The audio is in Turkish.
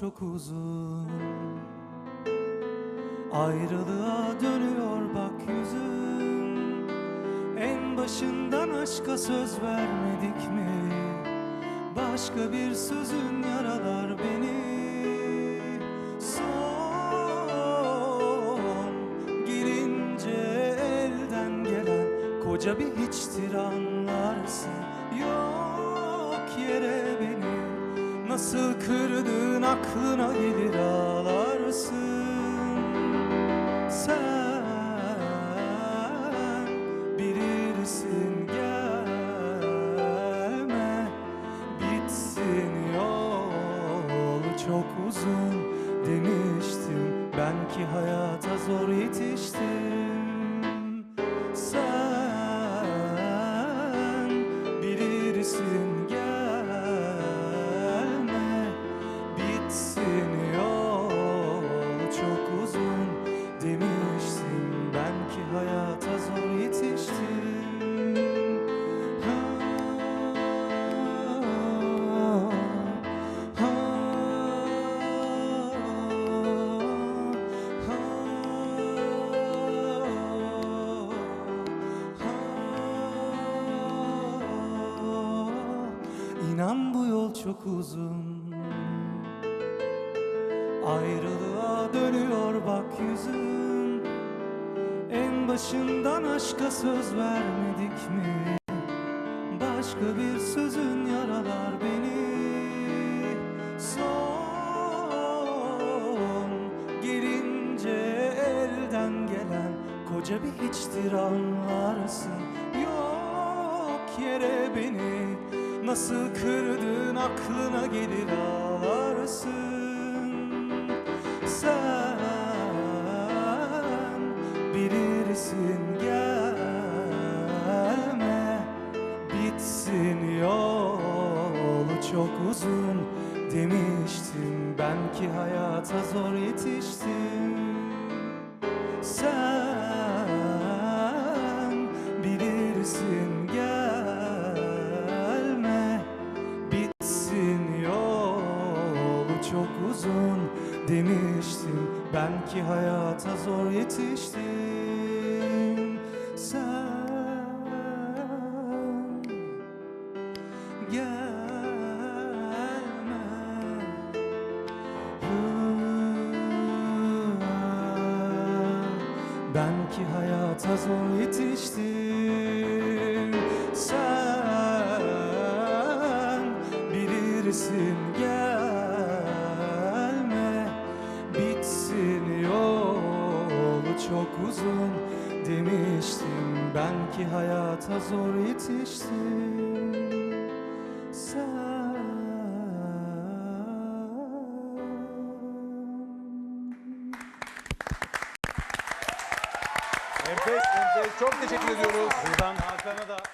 çok uzun. Ayrılığa dönüyor bak yüzüm En başından aşka söz vermedik mi? Başka bir sözün yaralar beni. Son gelince elden gelen Koca bir hiçtir anlarsın Yok Nasıl kırdın aklına gelir ağlarsın. Sen İnan bu yol çok uzun. Ayrılığa dönüyor bak yüzüm En başından aşka söz vermedik mi? Başka bir sözün yaralar beni. Son gelince elden gelen Koca bir hiçtir anlarsın Yok yere beni Nasıl kırdın aklına gelir ağlarsın? Sen bilirsin gelme Bitsin yolu çok uzun demiştim Ben ki hayata zor yetiştim. Sen bilirsin çok uzun demiştim. Ben ki hayata zor yetiştim. Sen gelme. Ben ki hayata zor yetiştim. Sen bilirsin gelme çok uzun demiştim Ben ki hayata zor yetiştim Sen Enfes, enfes. Çok teşekkür ediyoruz. Buradan Hakan'a da